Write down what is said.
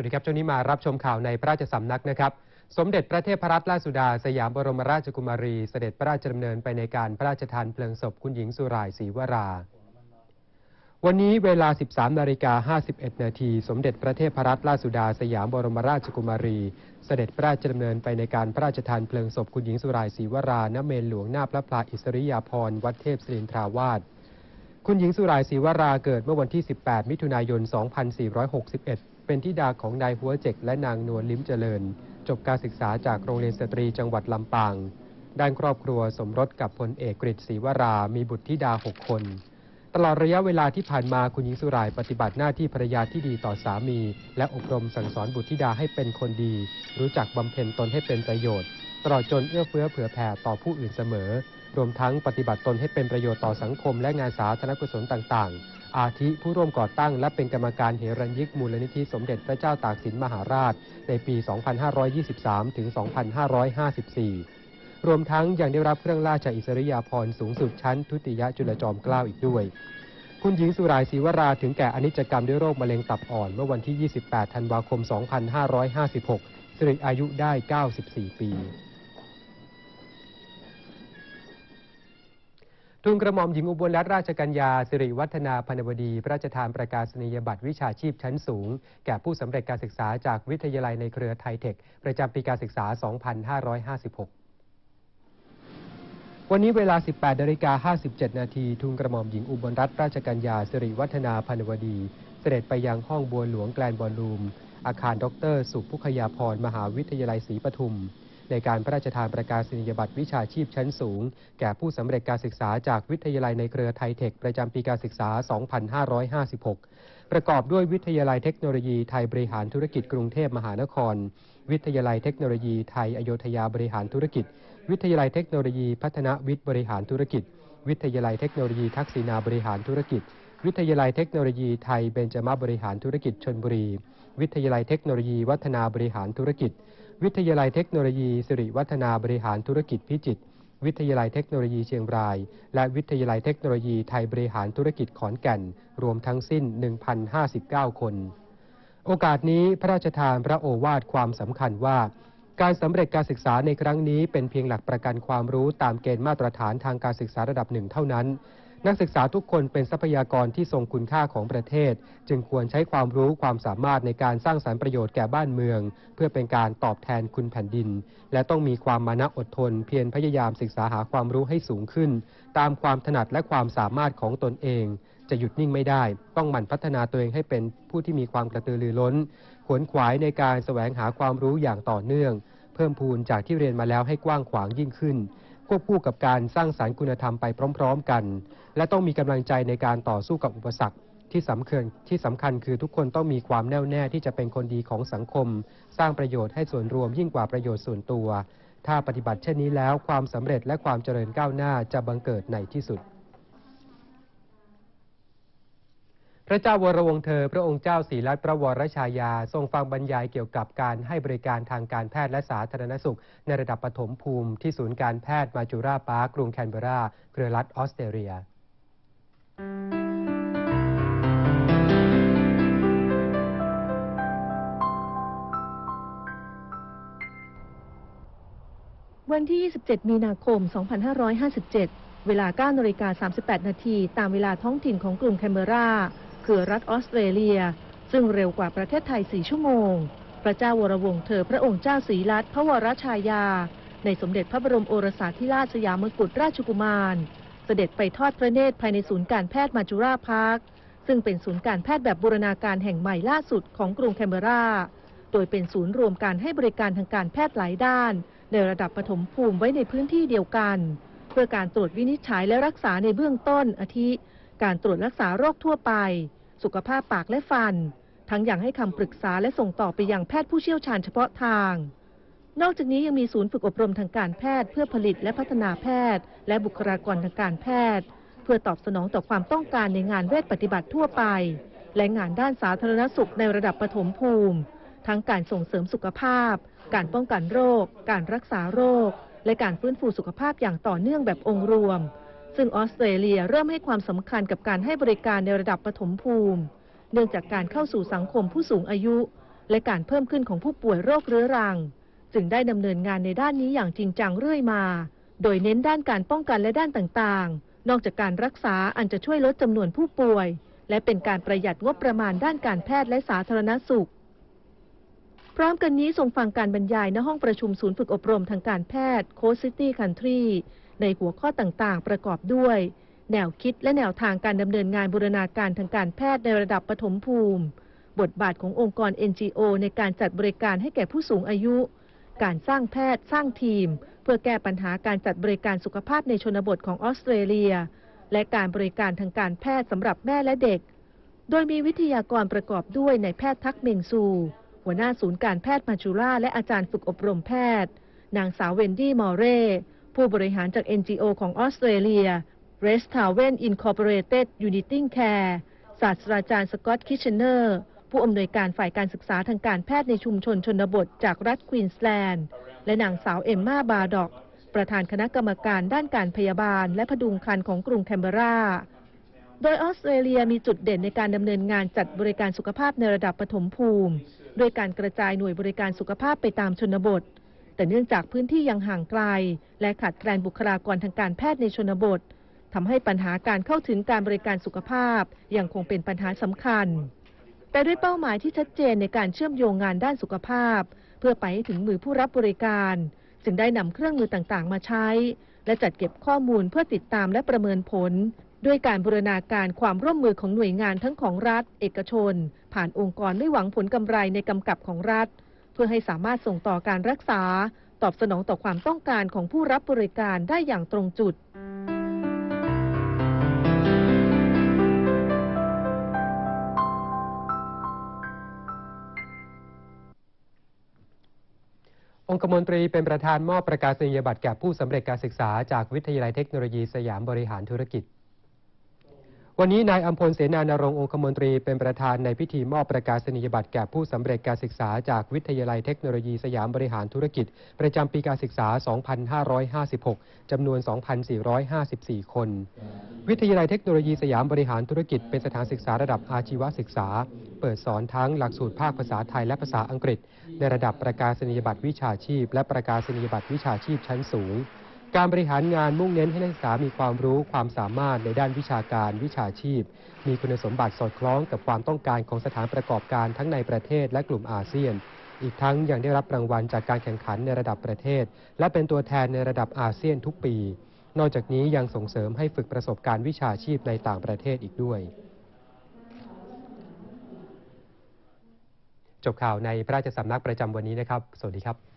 วัสดีครับช่วงนี้มารับชมข่าวในพระราชสำนักนะครับ สมเด็จพระเทพรัตนราชสุดา สยามบรมราชกุมารี เสด็จพระราชดำเนินไปในการพระราชทานเพลิงศพคุณหญิงสุรายศรีวรา วันนี้เวลา 13นาฬิกา51 นาทีสมเด็จพระเทพรัตนราชสุดา สยามบรมราชกุมารี เสด็จพระราชดำเนินไปในการพระราชทานเพลิงศพคุณหญิงสุรายศรีวราณเมนหลวงหน้าพระพลาอิสริยาภรณ์วัดเทพศิรินทราวาสคุณหญิงสุรายศรีวราเกิดเมื่อวันที่ 18 มิถุนายน 2461 เป็นธิดาของนายหัวเจกและนางนวลลิ้มเจริญ จบการศึกษาจากโรงเรียนสตรีจังหวัดลำปาง ด้านครอบครัวสมรสกับพลเอกกฤษศรีวรา มีบุตรธิดา 6 คน ตลอดระยะเวลาที่ผ่านมาคุณหญิงสุรายปฏิบัติหน้าที่ภรรยาที่ดีต่อสามี และอบรมสั่งสอนบุตรธิดาให้เป็นคนดี รู้จักบำเพ็ญตนให้เป็นประโยชน์ ตลอดจนเอื้อเฟื้อเผื่อแผ่ต่อผู้อื่นเสมอ รวมทั้งปฏิบัติตนให้เป็นประโยชน์ต่อสังคมและงานสาธารณกุศลต่างๆ อาทิผู้ร่วมก่อตั้ง และเป็นกรรมการเหรัญยิกมูลนิธิสมเด็จพระเจ้าตากสินมหาราช ในปี 2523 ถึง 2554 รวมทั้งยังได้รับเครื่องราชอิสริยาภรณ์สูงสุดชั้นทุติยจุลจอมเกล้าอีกด้วยคุณหญิงสุรายศรีวราถึงแก่อนิจกรรมด้วยโรคมะเร็งตับอ่อน เมื่อวันที่ 28 ธันวาคม 2556 สิริอายุได้ 94 ปี ทุนกระหม่อมหญิงอุบลรัตนราชกัญญาสิริวัฒนาพนวดี พระราชทานประกาศนียบัตรวิชาชีพชั้นสูง แก่ผู้สำเร็จการศึกษาจากวิทยาลัยในเครือไทเทค ประจำปีการศึกษา 2556 วันนี้เวลา 18นาฬิกา57 นาทีทุนกระหม่อมหญิงอุบลรัตนราชกัญญาสิริวัฒนาพนวดี เสด็จไปยังห้องบัวหลวงแกลนบอลลูม อาคารดร สุพุขยาพรมหาวิทยาลัยศรีปทุม ในการพระราชทานประกาศนียบัตรวิชาชีพชั้นสูง แก่ผู้สำเร็จการศึกษาจากวิทยาลัยในเครือไทเทค ประจำปีการศึกษา 2556 ประกอบด้วยวิทยาลัยเทคโนโลยีไทยบริหารธุรกิจกรุงเทพมหานคร วิทยาลัยเทคโนโลยีไทยอโยธยาบริหารธุรกิจ วิทยาลัยเทคโนโลยีพัฒนวิทย์บริหารธุรกิจ วิทยาลัยเทคโนโลยีทักษิณาบริหารธุรกิจ วิทยาลัยเทคโนโลยีไทยเบญจมาบริหารธุรกิจชนบุรี วิทยาลัยเทคโนโลยีวัฒนาบริหารธุรกิจ วิทยาลัยเทคโนโลยีสิริวัฒนาบริหารธุรกิจพิจิตร วิทยาลัยเทคโนโลยีเชียงราย และวิทยาลัยเทคโนโลยีไทยบริหารธุรกิจขอนแก่น รวมทั้งสิ้น 1,059 คน โอกาสนี้พระราชทานพระโอวาทความสำคัญว่า การสำเร็จการศึกษาในครั้งนี้เป็นเพียงหลักประกันความรู้ตามเกณฑ์มาตรฐานทางการศึกษาระดับหนึ่งเท่านั้น นักศึกษาทุกคนเป็นทรัพยากรที่ทรงคุณค่าของประเทศ จึงควรใช้ความรู้ความสามารถในการสร้างสารรค์ประโยชน์แก่บ้านเมือง เพื่อเป็นการตอบแทนคุณแผ่นดิน และต้องมีความมานะอดทน เพียรพยายามศึกษาหาความรู้ให้สูงขึ้น ตามความถนัดและความสามารถของตนเอง จะหยุดนิ่งไม่ได้ ต้องหมั่นพัฒนาตัวเองให้เป็นผู้ที่มีความกระตือรือร้น ขวนขวายในการแสวงหาความรู้อย่างต่อเนื่อง เพิ่มพูนจากที่เรียนมาแล้วให้กว้างขวางยิ่งขึ้นควบคู่กับการสร้างสารรค์คุณธรรมไปพร้อม ๆ กัน และต้องมีกำลังใจในการต่อสู้กับอุปสรรคที่สำคัญที่สำคัญคือทุกคนต้องมีความแน่วแน่ที่จะเป็นคนดีของสังคม สร้างประโยชน์ให้ส่วนรวมยิ่งกว่าประโยชน์ส่วนตัว ถ้าปฏิบัติเช่นนี้แล้วความสำเร็จและความเจริญก้าวหน้าจะบังเกิดในที่สุด พระเจ้าวรวงเธอ พระองค์เจ้าศรีรัตนพระวรชายา ทรงฟังบรรยายเกี่ยวกับการให้บริการทางการแพทย์และสาธารณสุข ในระดับปฐมภูมิที่ศูนย์การแพทย์มาจูราปาร์กรุงแคนเบราเครือรัฐออสเตรเลีย วันที่ 27 มีนาคม 2557 เวลา9นาฬิกา38 นาทีตามเวลาท้องถิ่นของกรุงแคนเบรา คือรัฐออสเตรเลีย ซึ่งเร็วกว่าประเทศไทย 4 ชั่วโมง พระเจ้าวรวงศ์เธอพระองค์เจ้าศรีรัตน์พระวรชายา ในสมเด็จพระบรมโอรสาธิราชสยามกุฎราชกุมาร สด็จไปทอดพระเนตรภายในศูนย์การแพทย์มาจูราพาร์คซึ่งเป็นศูนย์การแพทย์แบบบูรณาการแห่งใหม่ล่าสุดของกรุงแคนเบรา โดยเป็นศูนย์รวมการให้บริการทางการแพทย์หลายด้าน ในระดับปฐมภูมิไว้ในพื้นที่เดียวกัน เพื่อการตรวจวินิจฉัยและรักษาในเบื้องต้นอาทิ การตรวจรักษาโรคทั่วไป สุขภาพปากและฟัน ทั้งอย่างให้คำปรึกษาและส่งต่อไปยังแพทย์ผู้เชี่ยวชาญเฉพาะทาง นอกจากนี้ยังมีศูนย์ฝึกอบรมทางการแพทย์ เพื่อผลิตและพัฒนาแพทย์ และบุคลากรทางการแพทย์ เพื่อตอบสนองต่อความต้องการในงานเวชปฏิบัติทั่วไป และงานด้านสาธารณสุขในระดับปฐมภูมิ ทั้งการส่งเสริมสุขภาพ การป้องกันโรค การรักษาโรค และการฟื้นฟูสุขภาพอย่างต่อเนื่องแบบองค์รวม ซึ่งออสเตรเลียเริ่มให้ความสำคัญกับการให้บริการในระดับปฐมภูมิ เนื่องจากการเข้าสู่สังคมผู้สูงอายุ และการเพิ่มขึ้นของผู้ป่วยโรคเรื้อรัง จึงได้ดำเนินงานในด้านนี้อย่างจริงจังเรื่อยมา โดยเน้นด้านการป้องกันและด้านต่างๆ นอกจากการรักษาอันจะช่วยลดจำนวนผู้ป่วย และเป็นการประหยัดงบประมาณด้านการแพทย์และสาธารณสุข พร้อมกันนี้ทรงฟังการบรรยายณห้องประชุมศูนย์ฝึกอบรมทางการแพทย์โคซิตี้คันทรีในหัวข้อต่างๆ ประกอบด้วย แนวคิดและแนวทางการดำเนินงานบูรณาการทางการแพทย์ในระดับปฐมภูมิ บทบาทขององค์กร NGO ในการจัดบริการให้แก่ผู้สูงอายุ การสร้างแพทย์ สร้างทีม เพื่อแก้ปัญหาการจัดบริการสุขภาพในชนบทของออสเตรเลีย และการบริการทางการแพทย์สำหรับแม่และเด็ก โดยมีวิทยากรประกอบด้วยนายแพทย์ทักเมงซู หัวหน้าศูนย์การแพทย์มาจูราและอาจารย์ฝึกอบรมแพทย์ นางสาวเวนดี้มอร์เรผู้บริหารจาก NGO ของออสเตรเลีย r e s t a w e n Incorporated Uniting Care ศาสตราจารย์สกอตต์คิชเนอร์ ผู้อำนวยการฝ่ายการศึกษาทางการแพทย์ในชุมชนชนบทจากรัฐควีนสแลนด์ และนางสาวเอมมาบาร์ดอก ประธานคณะกรรมการด้านการพยาบาล และพดุงครรภ์ของกรุงแคนเบรา โดยออสเตรเลียมีจุดเด่นในการดำเนินงานจัดบริการสุขภาพในระดับปฐมภูมิ โดยการกระจายหน่วยบริการสุขภาพไปตามชนบท แต่เนื่องจากพื้นที่ยังห่างไกล และขาดแคลนบุคลากรทางการแพทย์ในชนบททำให้ปัญหาการเข้าถึงการบริการสุขภาพยังคงเป็นปัญหาสำคัญ แต่ด้วยเป้าหมายที่ชัดเจนในการเชื่อมโยงงานด้านสุขภาพ เพื่อไปให้ถึงมือผู้รับบริการ จึงได้นำเครื่องมือต่างๆ มาใช้ และจัดเก็บข้อมูลเพื่อติดตามและประเมินผล ด้วยการบูรณาการความร่วมมือของหน่วยงานทั้งของรัฐ เอกชน ผ่านองค์กรไม่หวังผลกำไรในกำกับของรัฐ เพื่อให้สามารถส่งต่อการรักษา ตอบสนองต่อความต้องการของผู้รับบริการได้อย่างตรงจุด องคมนตรีเป็นประธานมอบประกาศนียบัตรแก่ผู้สำเร็จการศึกษาจากวิทยาลัยเทคโนโลยีสยามบริหารธุรกิจ วันนี้นายอัมพลเสนานรงค์องคมนตรีเป็นประธานในพิธีมอบประกาศนียบัตรแก่ผู้สำเร็จการศึกษาจากวิทยาลัยเทคโนโลยีสยามบริหารธุรกิจ ประจำปีการศึกษา 2556 จำนวน 2,454 คน วิทยาลัยเทคโนโลยีสยามบริหารธุรกิจ เป็นสถานศึกษาระดับอาชีวศึกษา เปิดสอนทั้งหลักสูตรภาคภาษาไทยและภาษาอังกฤษ ในระดับประกาศนียบัตรวิชาชีพ และประกาศนียบัตรวิชาชีพชั้นสูง การบริหารงานมุ่งเน้นให้นักศึกษามีความรู้ความสามารถในด้านวิชาการวิชาชีพ มีคุณสมบัติสอดคล้องกับความต้องการของสถานประกอบการทั้งในประเทศและกลุ่มอาเซียน อีกทั้งยังได้รับรางวัลจากการแข่งขันในระดับประเทศ และเป็นตัวแทนในระดับอาเซียนทุกปี นอกจากนี้ยังส่งเสริมให้ฝึกประสบการณ์วิชาชีพในต่างประเทศอีกด้วย จบข่าวในพระราชสำนักประจำวันนี้นะครับ สวัสดีครับ